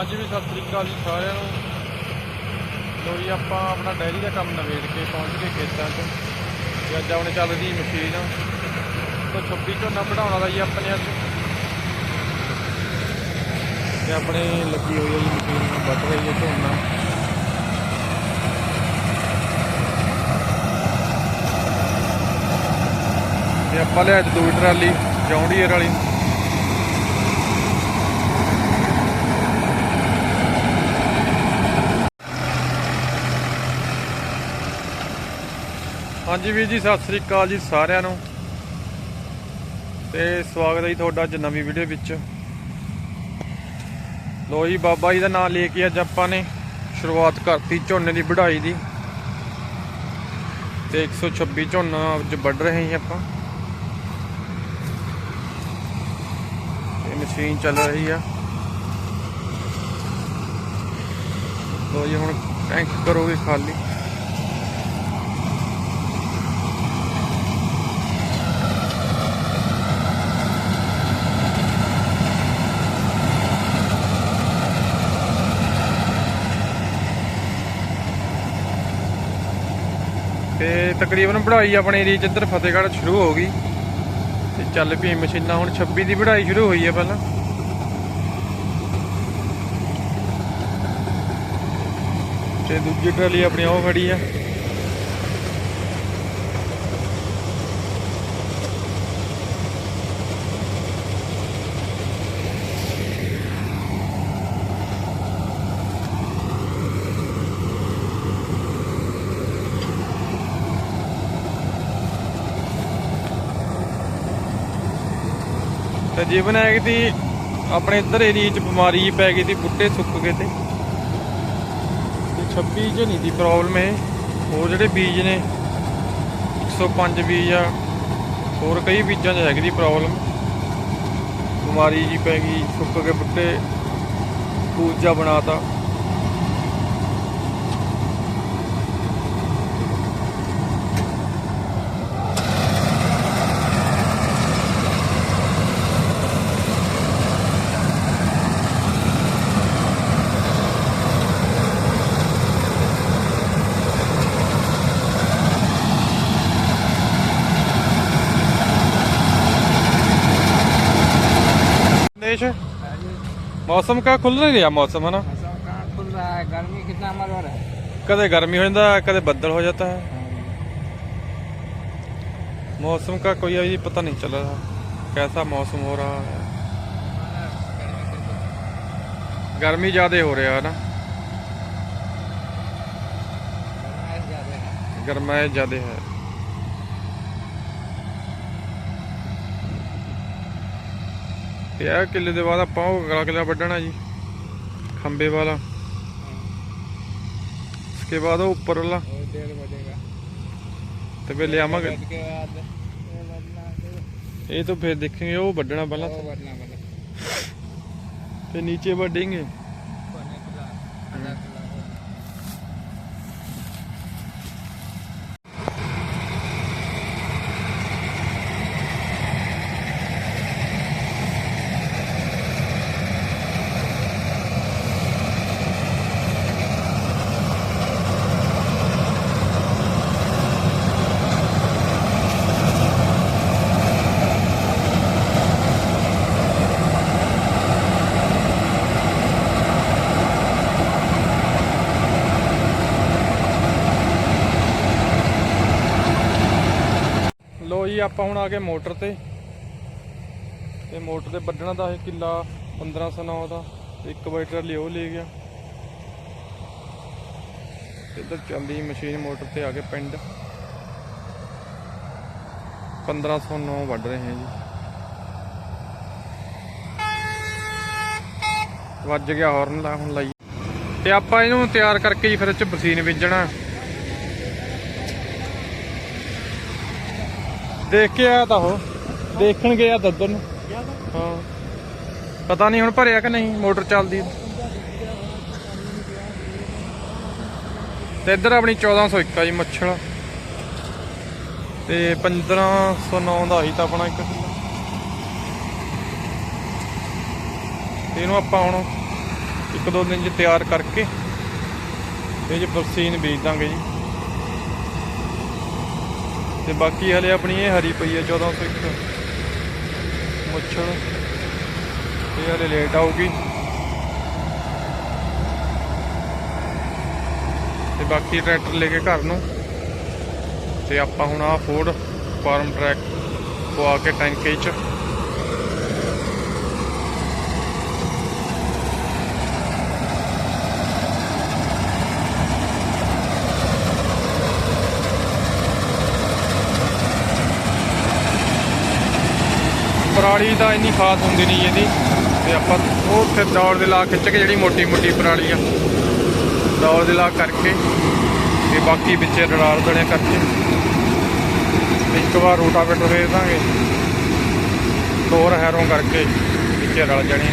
ਅੱਜ ਵੀ ਸਤਿ ਸ੍ਰੀ ਅਕਾਲ ਜੀ ਸਾਰਿਆਂ ਨੂੰ। ਲੋ ਜੀ, ਆਪਾਂ ਆਪਣਾ ਡੈਰੀ ਦਾ ਕੰਮ ਨਵੇੜ ਕੇ ਪਹੁੰਚ ਗਏ ਖੇਤਾਂ 'ਚ ਤੇ ਅੱਜ ਆਪਣੇ ਚੱਲਦੀ ਮਸ਼ੀਨ ਤੋਂ 26 ਝੋਨਾ ਵਢਾਉਣਾ ਦਾ ਜੀ ਆਪਣੇ ਅੱਜ। ਤੇ ਆਪਣੇ ਲੱਗੀ ਹੋਈ ਹੈ ਜੀ ਮਸ਼ੀਨ ਵੱਢ ਰਹੀ ਹੈ ਝੋਨਾ। ਤੇ ਆਪਾਂ ਲਿਆ ਅੱਜ ਦੂਜੀ ਟਰਾਲੀ, ਜੌਂਡੀਅਰ ਵਾਲੀ। ਹਾਂਜੀ ਵੀਰ ਜੀ, ਸਤਿ ਸ੍ਰੀ ਅਕਾਲ ਜੀ ਸਾਰਿਆਂ ਨੂੰ। ਤੇ ਸਵਾਗਤ ਹੈ ਜੀ ਤੁਹਾਡਾ ਅੱਜ ਨਵੀਂ ਵੀਡੀਓ ਵਿੱਚ। ਲੋ ਜੀ, ਬਾਬਾ ਜੀ ਦਾ ਨਾਮ ਲੈ ਕੇ ਅੱਜ ਆਪਾਂ ਨੇ ਸ਼ੁਰੂਆਤ ਕਰਤੀ ਝੋਨੇ ਦੀ ਵਢਾਈ ਦੀ। ਤੇ 126 ਝੋਨਾ ਅੱਜ ਵੱਢ ਰਹੇ ਹਾਂ ਆਪਾਂ। ਇਹ ਮਸ਼ੀਨ ਚੱਲ ਰਹੀ ਆ। ਲੋ ਜੀ, ਹੁਣ ਟੈਂਕ ਕਰੋਗੇ ਖਾਲੀ ਤੇ ਤਕਰੀਬਨ ਵਢਾਈ ਆਪਣੇ ਏਰੀਆ ਚ ਇੱਧਰ ਫਤਿਹਗੜ੍ਹ ਸ਼ੁਰੂ ਹੋ ਗਈ। ਤੇ ਚੱਲ ਪਈ ਮਸ਼ੀਨਾਂ, ਹੁਣ 26 ਦੀ ਵਢਾਈ ਸ਼ੁਰੂ ਹੋਈ ਹੈ ਪਹਿਲਾਂ। ਤੇ ਦੂਜੀ ਟਰਾਲੀ ਆਪਣੀ ਉਹ ਖੜੀ ਆ। ਤੇ ਜੀਵਨ ਹੈ ਕਿ ਆਪਣੇ ਇੱਧਰ ਏਰੀਏ 'ਚ ਬਿਮਾਰੀ ਜਿਹੀ ਪੈ ਗਈ ਸੀ ਬੁੱਟੇ ਸੁੱਕ ਗਏ ਤੇ। ਤੇ 26 'ਚ ਦੀ ਪ੍ਰੋਬਲਮ ਇਹ। ਹੋਰ ਜਿਹੜੇ ਬੀਜ ਨੇ 105 ਬੀਜ ਆ। ਹੋਰ ਕਈ ਬੀਜਾਂ 'ਚ ਹੈਗੀ ਦੀ ਪ੍ਰੋਬਲਮ ਬਿਮਾਰੀ ਜੀ ਪੈ ਗਈ, ਸੁੱਕ ਕੇ ਬੁੱਟੇ ਪੂਜਾ ਬਣਾਤਾ। देश मौसम का खुल नहीं ਰਿਹਾ मौसम है ना मौसम कहाँ खुल रहा है गर्मी कितना मर हो रहा है कदे गर्मी हो जाता है कदे बदल हो जाता है मौसम का कोई अभी पता नहीं चल रहा कैसा मौसम हो रहा है गर्मी ज्यादा हो रहा है ना गर्माइश ज्यादा है ਤੇ ਇਹ ਕਿੱਲੇ ਦੇ ਬਾਅਦ ਆਪਾਂ ਉਹ ਅਗਲਾ ਕਿੱਲਾ ਵੱਢਣਾ ਜੀ ਖੰਬੇ ਵਾਲਾ। ਉਸਕੇ ਬਾਅਦ ਉਹ ਉੱਪਰ ਵਾਲਾ ਤੇ ਫੇ ਲਿਆਵਾਂਗੇ। ਇਹ ਤਾਂ ਫੇਰ ਦੇਖਾਂਗੇ ਉਹ ਵੱਢਣਾ ਪਹਿਲਾਂ। ਤੇ ਨੀਚੇ ਵੱਢेंगे ਲੋ ਜੀ, ਆਪਾਂ ਹੁਣ ਆ ਗਏ ਮੋਟਰ ਤੇ। ਤੇ ਮੋਟਰ ਤੇ ਵੱਢਣਾ ਦਾ ਇਹ ਕਿੱਲਾ 1509 ਦਾ। ਇੱਕ ਵਾਈਟ ਲਿਓ ਲੈ ਗਿਆ। ਇੱਧਰ ਚੱਲਦੀ ਮਸ਼ੀਨ ਮੋਟਰ ਤੇ ਆ ਕੇ ਪਿੰਡ। 1509 ਵੱਢ ਰਹੇ ਹਾਂ ਜੀ। ਵੱਜ ਗਿਆ ਹਾਰਨ ਲਾ ਹੁਣ ਲਾਈ। ਤੇ ਆਪਾਂ ਇਹਨੂੰ ਤਿਆਰ ਕਰਕੇ ਜੀ ਫਿਰ ਇਹ ਚ ਬਰਸੀਨ ਬੀਜਣਾ ਦੇਖ ਕੇ ਆਇਆ ਤਾਂ ਉਹ। ਦੇਖਣ ਗਿਆ ਤਾਂ ਨੂੰ ਹਾਂ। ਪਤਾ ਨਹੀਂ ਹੁਣ ਭਰਿਆ ਕਿ ਨਹੀਂ ਮੋਟਰ ਚੱਲਦੀ। ਤੇ ਇੱਧਰ ਆਪਣੀ 1401 ਆ ਜੀ ਮੱਛਲ ਤੇ 1509 ਦਾ ਹੀ ਤਾਂ ਆਪਣਾ ਇੱਕ। ਇਹਨੂੰ ਆਪਾਂ ਹੁਣ ਇੱਕ ਦੋ ਦਿਨ ਚ ਤਿਆਰ ਕਰਕੇ ਇਹ ਚ ਬਰਸੀਨ ਬੀਜ ਦਾਂਗੇ ਜੀ। ਤੇ ਬਾਕੀ ਹਲੇ ਆਪਣੀ ਇਹ ਹਰੀ ਪਈ ਹੈ 1401 ਮੁੱਛੜ ਇਹ ਹਲੇ ਲੇਟ ਆਊਗੀ। ਤੇ ਬਾਕੀ ਟਰੈਕਟਰ ਲੈ ਕੇ ਘਰ ਨੂੰ। ਤੇ ਆਪਾਂ ਹੁਣ ਆ ਫੋਰਡ ਫਾਰਮ ਟਰੈਕ ਪਵਾ ਕੇ ਟੈਂਕੇ 'ਚ। ਪਰਾਲੀ ਤਾਂ ਇੰਨੀ ਖਾਸ ਹੁੰਦੀ ਨਹੀਂ ਇਹਦੀ। ਤੇ ਆਪਾਂ ਉਹ ਉੱਥੇ ਦੌੜ ਦੇ ਲਾ ਖਿੱਚ ਕੇ ਜਿਹੜੀ ਮੋਟੀ ਮੋਟੀ ਪਰਾਲੀ ਆ, ਦੌੜ ਦੇ ਲਾ ਕਰਕੇ ਤੇ ਬਾਕੀ ਵਿੱਚ ਰੜਾਲ ਦਣੇ ਕਰਕੇ ਇੱਕ ਵਾਰ ਰੋਟਾਵੇਟਰ ਦੇ ਦਾਂਗੇ। ਦੋ ਹੈਰੋਂ ਕਰਕੇ ਵਿੱਚ ਰਲ ਜਾਣੀ